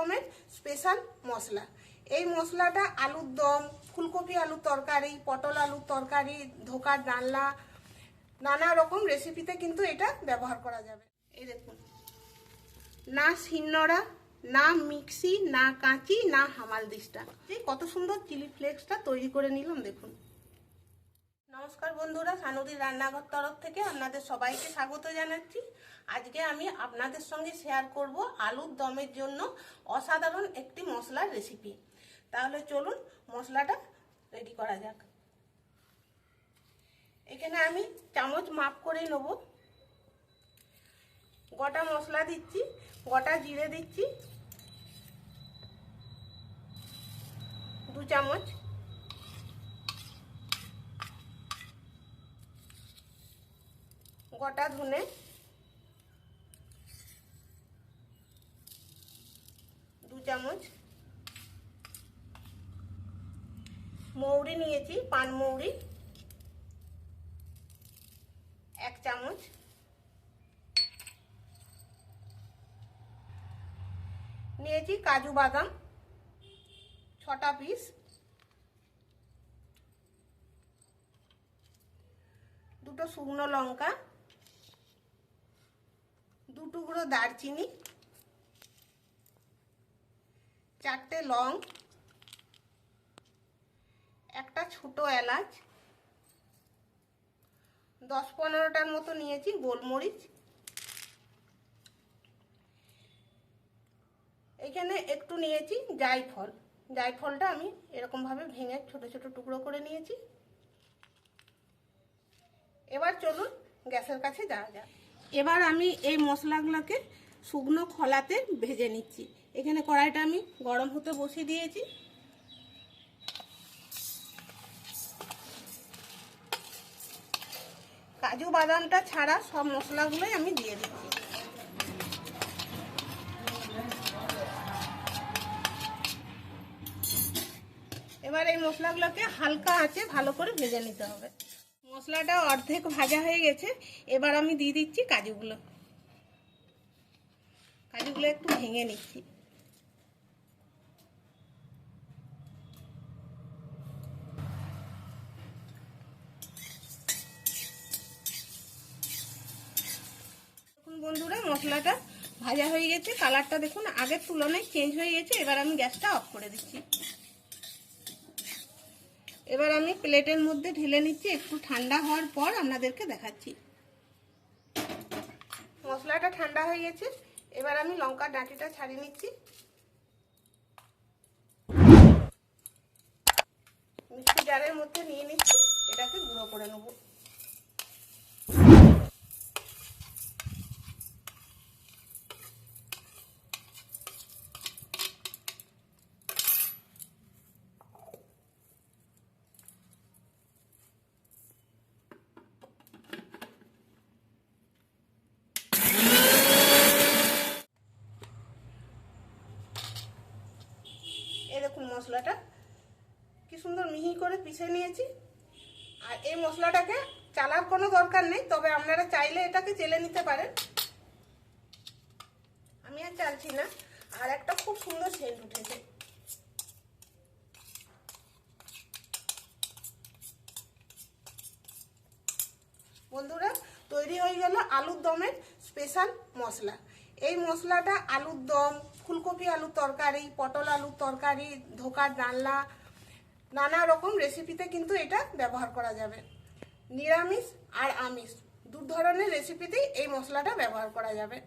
দমের স্পেশাল মশলা। এই মশলাটা আলুর দম, ফুলকপি আলুর তরকারি, পটল আলুর তরকারি, ধোকার ডালনা, নানা রকম রেসিপিতে কিন্তু এটা ব্যবহার করা যাবে। এই দেখুন, না শিলনোড়া, না মিক্সি, না কাঁচি, না হামালদিস্টা এই কত সুন্দর চিলি ফ্লেক্সটা তৈরি করে নিলাম, দেখুন। নমস্কার বন্ধুরা, সানুদির রান্নাঘর তরফ থেকে আপনাদের সবাইকে স্বাগত জানাচ্ছি। আজকে আমি আপনাদের সঙ্গে শেয়ার করব আলুর দমের জন্য অসাধারণ একটি মশলার রেসিপি তাহলে চলুন মশলাটা রেডি করা যাক। এখানে আমি চামচ মাপ করে নেব। গোটা মশলা দিচ্ছি, গোটা জিরে দিচ্ছি। দু চামচ গোটা ধনে? দু চামচ। মৌরি নিয়েছি, পান মৌরি। এক চামচ। নিয়েছি কাজু বাদাম, ছটা পিস। দুটো শুকনো লঙ্কা। দু টুকরো দারচিনি, চারটে লং, একটা ছোট এলাচ, দশ পনেরোটার মতো নিয়েছি গোলমরিচ। এখানে একটু নিয়েছি জায়ফল। জায়ফলটা আমি এরকমভাবে ভেঙে ছোট ছোট টুকরো করে নিয়েছি। এবার চলুন গ্যাসের কাছে যাওয়া যাক। এবার আমি এই মশলাগুলোকে শুকনো খলাতে ভেজে নিচ্ছি। এখানে কড়াইটা আমি গরম হতে বসিয়ে দিয়েছি। কাজু বাদামটা ছাড়া সব মশলাগুলোই আমি দিয়ে দিচ্ছি। এবার এই মশলাগুলোকে হালকা আঁচে ভালো করে ভেজে নিতে হবে। মশলাটা অর্ধেক ভাজা হয়ে গেছে। এবার আমি দিয়ে দিচ্ছি কাজুগুলো। কাজুগুলো একটু ভেঙে নিচ্ছি। বন্ধুরা, মশলাটা ভাজা হয়ে গেছে। কালারটা দেখুন, আগের তুলনায় চেঞ্জ হয়ে গেছে। এবার আমি গ্যাসটা অফ করে দিচ্ছি। এবার আমি প্লেটের মধ্যে ঢেলে নিচ্ছি, একটু ঠান্ডা হওয়ার পর আপনাদেরকে দেখাচ্ছি। মশলাটা ঠান্ডা হয়ে গেছে, এবার আমি লঙ্কার ডাঁটিটা ছাড়িয়ে নিচ্ছি। মিষ্টি জারের মধ্যে নিয়ে নিচ্ছি, এটাকে গুঁড়ো করে নেব এই দেখুন মশলাটা। কি সুন্দর মিহি করে পিষে নিয়েছি। আর এই মশলাটাকে চালার কোনো দরকার নেই, তবে আপনারা চাইলে এটাকে চেলে নিতে পারেন। আমি আর চালছি না, আর একটা খুব সুন্দর সেন্ট উঠেছে। বন্ধুরা, তৈরি হয়ে গেল আলুর দমের স্পেশাল মশলা। এই মশলাটা আলুর দম, ফুলকপি আলুর তরকারি, পটল আলুর তরকারি, ধোকার ডালনা নানা রকম রেসিপিতে কিন্তু এটা ব্যবহার করা যাবে। নিরামিষ আর আমিষ দু ধরনের রেসিপিতেই এই মশলাটা ব্যবহার করা যাবে।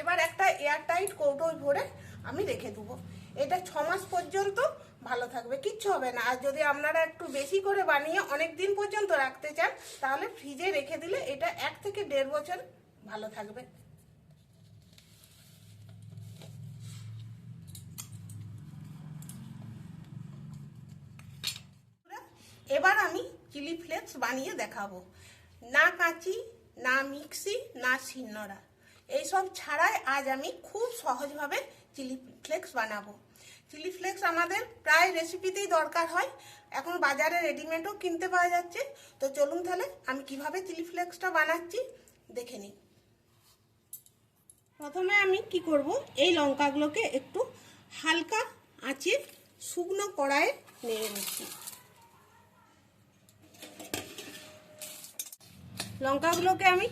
এবার একটা এয়ারটাইট কৌটোয় ভরে আমি রেখে দেবো। এটা ছ মাস পর্যন্ত ভালো থাকবে, কিচ্ছু হবে না। আর যদি আপনারা একটু বেশি করে বানিয়ে অনেক দিন পর্যন্ত রাখতে চান, তাহলে ফ্রিজে রেখে দিলে এটা এক থেকে দেড় বছর ভালো থাকবে। এবার আমি চিলি ফ্লেক্স বানিয়ে দেখাবো। না কাঁচি, না মিক্সি, না শিলনোড়া। এইসব ছাড়াই আজ আমি খুব সহজভাবে চিলি ফ্লেক্স বানাবো। চিলি ফ্লেক্স আমাদের প্রায় রেসিপিতেই দরকার হয়। এখন বাজারে রেডিমেডও কিনতে পাওয়া যাচ্ছে। তো চলুন তাহলে আমি কীভাবে চিলি ফ্লেক্সটা বানাচ্ছি দেখে নিই। প্রথমে আমি কি করব? এই লঙ্কাগুলোকে একটু হালকা আঁচে শুকনো কড়াইয়ে নেড়ে নিচ্ছি। লঙ্কাগুলোকে আমি,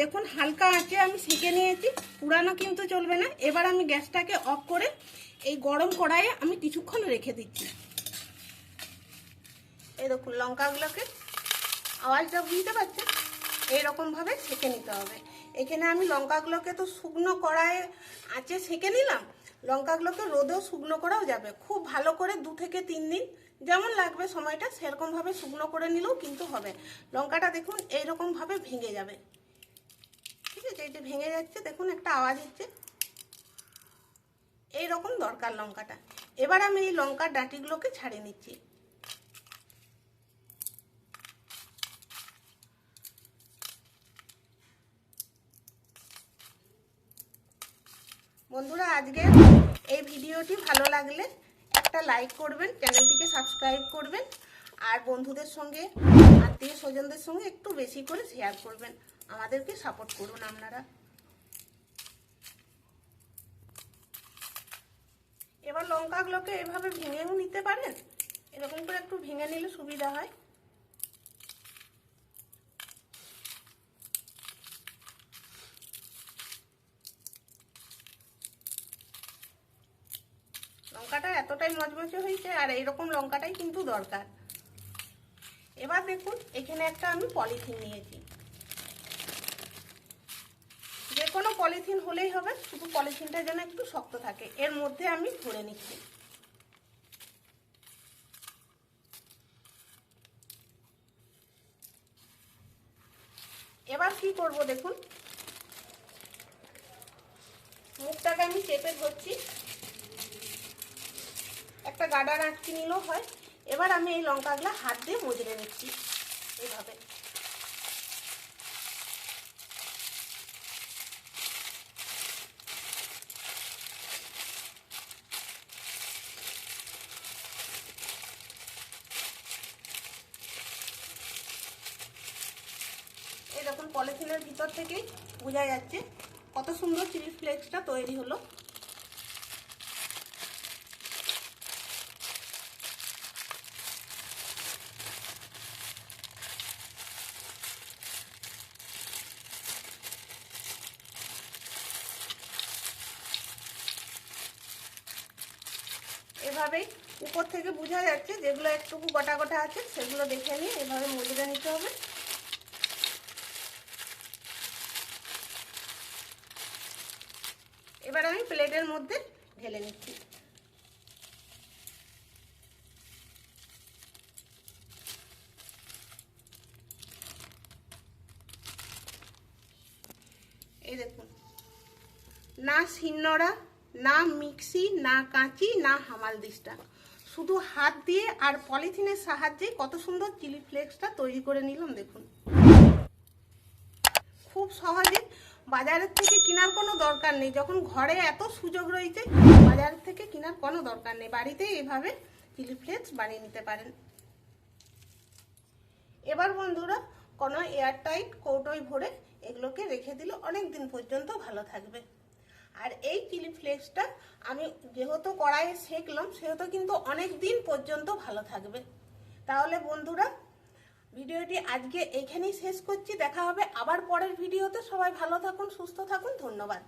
দেখুন হালকা আঁচে আমি সেঁকে নিয়েছি, পুরানো কিন্তু চলবে না। এবার আমি গ্যাসটাকে অফ করে এই গরম কড়াইয়ে আমি কিছুক্ষণ রেখে দিচ্ছি। এই দেখুন লঙ্কাগুলোকে, আওয়াজটা বুঝতে পারছেন? এইরকমভাবে সেঁকে নিতে হবে। এখানে আমি লঙ্কাগুলোকে তো শুকনো কড়াইয়ে আঁচে সেঁকে নিলাম লঙ্কাগুলোকে রোদেও শুকনো করাও যাবে। খুব ভালো করে দু থেকে তিন দিন যেমন লাগবে সময়টা সেরকমভাবে শুকনো করে নিলেও কিন্তু হবে। লঙ্কাটা দেখুন এইরকমভাবে ভেঙে যাবে। ঠিক আছে, এই ভেঙে যাচ্ছে, দেখুন একটা আওয়াজ হচ্ছে। এই রকম দরকার লঙ্কাটা। এবার আমি এই লঙ্কার ডাঁটিগুলোকে ছাড়িয়ে নিচ্ছি। বন্ধুরা, আজকে এই ভিডিওটি ভালো লাগলে একটা লাইক করবেন চ্যানেলটিকে সাবস্ক্রাইব করবেন, আর বন্ধুদের সঙ্গে, আত্মীয় স্বজনদের সঙ্গে একটু বেশি করে শেয়ার করবেন। আমাদেরকে সাপোর্ট করুন আপনারা। এবার লঙ্কাগুলোকে এভাবে ভেঙেও নিতে পারেন। এরকম করে একটু ভেঙে নিলে সুবিধা হয়। লঙ্কাটা এতটাই মচমচে হয়েছে আর এইরকম লঙ্কাটাই কিন্তু দরকার। এবার দেখুন, এখানে একটা আমি পলিথিন নিয়েছি। যে কোনো পলিথিন হলেই হবে, শুধু পলিথিনটা যেন একটু শক্ত থাকে। এর মধ্যে আমি ভরে নিচ্ছি। এবার কি করব দেখুন? মুখটাকে আমি চেপে ধরছি। একটা গাডার আটকে নিলেও হয়। এবার আমি এই লঙ্কাগুলো হাত দিয়ে মজড়ে নিচ্ছি এইভাবে। এই দেখুন, পলিথিনের ভিতর থেকেই বোঝা যাচ্ছে কত সুন্দর চিলি ফ্লেক্সটা তৈরি হলো। এভাবেই উপর থেকে বোঝা যাচ্ছে যেগুলো একটুকু গোটা গোটা আছে, সেগুলো দেখে নিয়ে এভাবে মজুরে নিতে হবে। এবার আমি প্লেটের মধ্যে ঢেলে নিচ্ছি। এই দেখুন না শিন্নরা না মিক্সি, না কাঁচি, না হামাল হামালদিস্টা শুধু হাত দিয়ে আর পলিথিনের সাহায্যে কত সুন্দর চিলি ফ্লেক্সটা তৈরি করে নিলাম, দেখুন। খুব সহজে বাজারের থেকে কেনার কোনো দরকার নেই। যখন ঘরে এত সুযোগ রয়েছে বাজারের থেকে কেনার কোনো দরকার নেই। বাড়িতেই এভাবে চিলি ফ্লেক্স বানিয়ে নিতে পারেন। এবার বন্ধুরা, কোনো এয়ারটাইট কৌটোয় ভরে এগুলোকে রেখে দিলে অনেক দিন পর্যন্ত ভালো থাকবে। আর এই চিলি ফ্লেক্সটা আমি যেহেতু কড়াইয়ে সেঁকলাম, সেহেতু কিন্তু অনেক দিন পর্যন্ত ভালো থাকবে। তাহলে বন্ধুরা, ভিডিওটি আজকে এখানেই শেষ করছি। দেখা হবে আবার পরের ভিডিওতে। সবাই ভালো থাকুন, সুস্থ থাকুন। ধন্যবাদ।